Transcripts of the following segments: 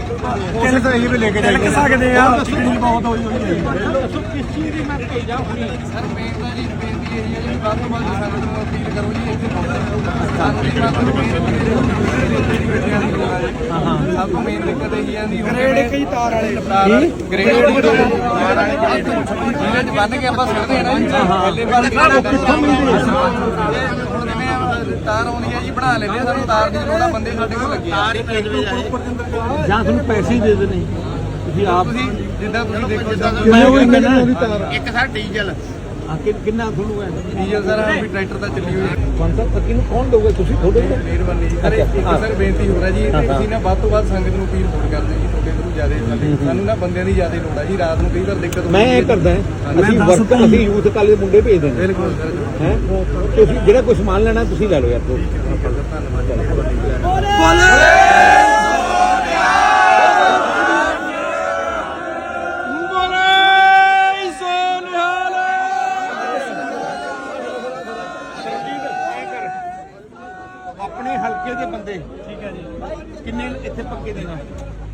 ਕਿਸੇ ਤਾਂ ਇਹ ਵੀ ਲੈ ਕੇ ਜਾਈਏ। ਸਕਦੇ ਆ। ਤਸਵੀਰ ਬਹੁਤ ਹੋਈ ਹੋਈ ਹੈ। ਸਰ ਮੇਨ ਤਾਂ ਜੀ ਬੇਨਤੀ ਇਹ ਹੈ ਜੀ ਵੱਧ ਤੋਂ ਵੱਧ ਸੰਗਤ ਨੂੰ ਅਪੀਲ ਕਰੋ ਜੀ ਇੱਥੇ ਸਭ ਤੋਂ ਮੇਨ ਦਿੱਕਤ ਇਹ ਹੈ ਜੀ। ਗ੍ਰੇਡ ਕਈ ਤਾਰ ਵਾਲੇ। ਗ੍ਰੇਡ ਤਾਰ ਵਾਲੇ। ਜਿਹੜੇ ਬੰਨ ਕੇ ਆਪਾਂ ਸਿੱਟਦੇ ਆ ਨਾ ਪਹਿਲੇ ਕੇ ਕਿੱਥੋਂ ਮਿਲਦੀ ਹੁਣ ਜਿਵੇਂ ਆਹ ਤਾਰ ਆਉਣੀ ਹੈ ਜੀ ਬਣਾ ਲੈਂਦੇ ਆ ਸਾਨੂੰ ਤਾਰ ਦੀ ਲੋੜ ਆ ਬੰਦੇ ਸਾਡੇ ਕੋਲ ਲੱਗੇ ਆ। ਜਾਂ ਤੁਹਾਨੂੰ ਪੈਸੇ ਹੀ ਦੇ ਦੇਣੇ। ਤੁਸੀਂ ਆਪ ਤੁਸੀਂ ਜਿੱਦਾਂ ਤੁਸੀਂ ਦੇਖੋ ਜਿੱਦਾਂ ਮੈਂ ਉਹ ਕਹਿੰਦਾ ਇੱਕ ਸਰ ਡੀਜ਼ਲ। ਆ ਕਿ ਕਿੰਨਾ ਤੁਹਾਨੂੰ ਹੈ? ਡੀਜ਼ਲ ਸਰ ਆ ਵੀ ਟਰੈਕਟਰ ਤਾਂ ਚੱਲੀ ਹੋਈ ਹੈ। ਪੰਸਾ ਤੱਕੀ ਨੂੰ ਕੌਣ ਦੋਗੇ ਤੁਸੀਂ ਥੋੜੇ ਮਿਹਰਬਾਨੀ ਜੀ। ਸਰ ਇੱਕ ਸਰ ਬੇਨਤੀ ਹੋ ਰਿਹਾ ਜੀ ਤੇ ਅਸੀਂ ਨਾ ਵੱਧ ਤੋਂ ਵੱਧ ਸੰਗਤ ਨੂੰ ਅਪੀਲ ਹੋਰ ਕਰਦੇ ਜੀ ਤੁਹਾਡੇ ਤੋਂ ਜ਼ਿਆਦਾ ਸਾਡੇ ਸਾਨੂੰ ਨਾ ਬੰਦਿਆਂ ਦੀ ਜ਼ਿਆਦਾ ਲੋੜ ਆ ਜੀ ਰਾਤ ਨੂੰ ਕਈ ਵਾਰ ਦਿੱਕਤ ਮੈਂ ਇਹ ਕਰਦਾ ਅਸੀਂ ਵਰਕ ਅਸੀਂ ਯੂਥ ਕਾਲੇ ਦੇ ਮੁੰਡੇ ਭੇਜ ਦਿੰਦੇ ਬਿਲਕੁਲ ਸਰ ਹੈ? ਤੁਸੀਂ ਜਿਹੜਾ ਕੋਈ ਸਮਾਨ ਲੈਣਾ ਤੁਸੀਂ ਲੈ ਲਓ ਯਾਰ ਤੋਂ ਆਪਣੇ ਹਲਕੇ ਦੇ ਬੰਦੇ। ਠੀਕ ਹੈ ਜੀ। ਕਿੰਨੇ ਇੱਥੇ ਪੱਕੇ ਦੇਣਾ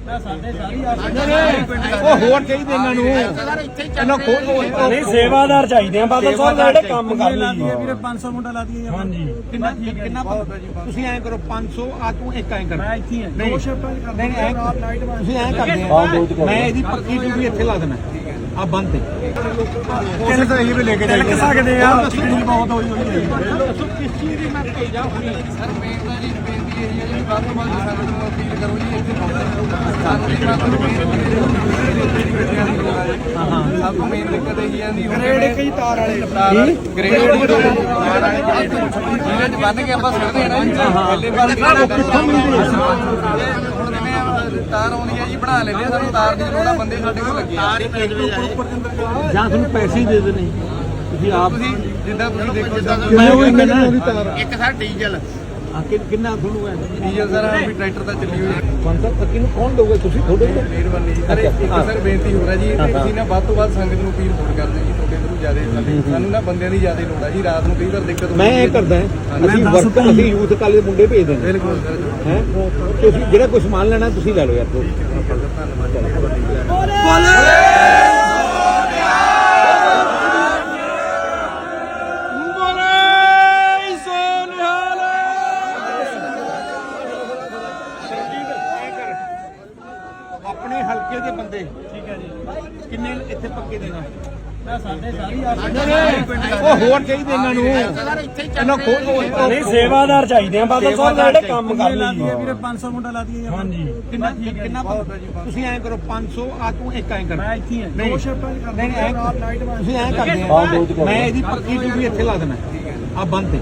ਮੈਂ ਸਾਡੇ ਸਾਰੀ ਉਹ ਹੋਰ ਚਾਹੀਦੇ ਇਹਨਾਂ ਨੂੰ। ਇਹਨਾਂ ਕੋਲ ਨਹੀਂ ਸੇਵਾਦਾਰ ਚਾਹੀਦੇ ਆ ਬਾਦਲ ਸਾਹਿਬ ਜਿਹੜੇ ਕੰਮ ਕਰ ਲਈਏ ਵੀਰੇ 500 ਮੁੰਡਾ ਲਾ ਦਈਏ ਹਾਂਜੀ। ਕਿੰਨਾ ਕਿੰਨਾ ਤੁਸੀਂ ਐਂ ਕਰੋ 500 ਆ ਤੂੰ ਇੱਕ ਐਂ ਕਰ। ਮੈਂ ਇੱਥੇ ਹੀ ਹਾਂ ਦੋ ਸ਼ਿਫਟਾਂ ਚ ਨਹੀਂ ਨਹੀਂ ਐਂ ਤੁਸੀਂ ਐਂ ਕਰਦੇ ਆ। ਮੈਂ ਇਹਦੀ ਪੱਕੀ ਡਿਊਟੀ ਇੱਥੇ ਲਾ ਦੇਣਾ। ਆ ਬੰਦ ਤੇ। ਕਿਸੇ ਤਾਂ ਇਹ ਵੀ ਲੈ ਕੇ ਜਾਈਏ। ਸਕਦੇ ਆ। ਤਸਵੀਰ ਬਹੁਤ ਹੋਈ ਹੋਈ ਹੈ ਸਰ ਮੇਨ ਤਾਂ ਜੀ ਬੇਨਤੀ ਇਹ ਹੈ ਜੀ ਵੱਧ ਤੋਂ ਵੱਧ ਸੰਗਤ ਨੂੰ ਅਪੀਲ ਕਰੋ ਜੀ ਇੱਥੇ ਸਭ ਤੋਂ ਮੇਨ ਦਿੱਕਤ ਇਹ ਹੈ ਜੀ ਗ੍ਰੇਡ ਕਈ ਤਾਰ ਵਾਲੇ ਗ੍ਰੇਡ ਤਾਰ ਵਾਲੇ ਜਿਹੜੇ ਚ ਬੰਨ ਕੇ ਆਪਾਂ ਸਿੱਟਦੇ ਆ ਨਾ ਪਹਿਲੇ ਕੇ ਕਿੱਥੋਂ ਮਿਲਦੀ ਆਹ ਤਾਰ ਆਉਣੀ ਹੈ ਜੀ ਬਣਾ ਲੈਂਦੇ ਆ ਸਾਨੂੰ ਤਾਰ ਦੀ ਲੋੜ ਆ ਬੰਦੇ ਸਾਡੇ ਕੋਲ ਲੱਗੇ ਆ। ਜਾਂ ਤੁਹਾਨੂੰ ਪੈਸੇ ਹੀ ਦੇ ਦੇਣੇ। ਤੁਸੀਂ ਆਪ ਤੁਸੀਂ ਜਿੱਦਾਂ ਤੁਸੀਂ ਦੇਖੋ ਜਿੱਦਾਂ ਮੈਂ ਉਹ ਕਹਿੰਦਾ ਇੱਕ ਸਰ ਡੀਜ਼ਲ। ਆ ਕਿ ਕਿੰਨਾ ਤੁਹਾਨੂੰ ਹੈ ਡੀਜ਼ਲ ਸਰ ਆ ਵੀ ਟਰੈਕਟਰ ਤਾਂ ਚੱਲੀ ਹੋਈ ਹੈ। ਪੰਸਾ ਤੱਕੀ ਨੂੰ ਕੌਣ ਦੋਗੇ ਤੁਸੀਂ ਥੋੜੇ ਮਿਹਰਬਾਨੀ ਜੀ। ਸਰ ਇੱਕ ਸਰ ਬੇਨਤੀ ਹੋ ਰਿਹਾ ਜੀ ਤੇ ਅਸੀਂ ਨਾ ਵੱਧ ਤੋਂ ਵੱਧ ਸੰਗਤ ਨੂੰ ਅਪੀਲ ਹੋਰ ਕਰਦੇ ਹਾਂ ਜੀ ਤੁਹਾਡੇ ਤੋਂ ਜ਼ਿਆਦਾ। ਸਾਡੇ ਸਾਨੂੰ ਨਾ ਬੰਦਿਆਂ ਦੀ ਜ਼ਿਆਦਾ ਲੋੜ ਆ ਜੀ ਰਾਤ ਨੂੰ ਕਈ ਵਾਰ ਦਿੱਕਤ ਮੈਂ ਇਹ ਕਰਦਾ ਅਸੀਂ ਵਰਕ ਅਸੀਂ ਯੂਥ ਕਾਲੇ ਦੇ ਮੁੰਡੇ ਭੇਜ ਦਿੰਦੇ ਬਿਲਕੁਲ ਸਰ ਹੈ? ਤੁਸੀਂ ਜਿਹੜਾ ਕੋਈ ਸਮਾਨ ਲੈਣਾ ਤੁਸੀਂ ਲੈ ਲਓ ਯਾਰ ਤੋਂ ਆਪਣੇ ਹਲਕੇ ਦੇ ਬੰਦੇ। ਠੀਕ ਹੈ ਜੀ। ਕਿੰਨੇ ਇੱਥੇ ਪੱਕੇ ਸਾਡੇ ਸਾਰੀ ਉਹ ਹੋਰ ਚਾਹੀਦੇ ਇਹਨਾਂ ਨੂੰ। ਇਹਨਾਂ ਕੋਲ ਨਹੀਂ ਸੇਵਾਦਾਰ ਚਾਹੀਦੇ ਆ। ਬਾਦਲ ਸਾਹਿਬ ਜਿਹੜੇ ਕੰਮ ਕਰ ਲਈਏ ਵੀਰੇ 500 ਮੁੰਡਾ ਲਾ ਦਈਏ ਹਾਂਜੀ। ਕਿੰਨਾ ਕਿੰਨਾ ਤੁਸੀਂ ਐਂ ਕਰੋ 500 ਆ ਤੂੰ ਇੱਕ ਐਂ ਕਰ। ਮੈਂ ਇੱਥੇ ਹੀ ਹਾਂ। ਦੋ ਸ਼ਿਫਟਾਂ ਚ ਨਹੀਂ ਨਹੀਂ ਐਂ- ਤੁਸੀਂ ਐਂ ਕਰਦੇ ਆ। ਮੈਂ ਇਹਦੀ ਪੱਕੀ ਡਿਊਟੀ ਇੱਥੇ ਲਾ ਦੇਣਾ। ਆ ਬੰਦ ਤੇ।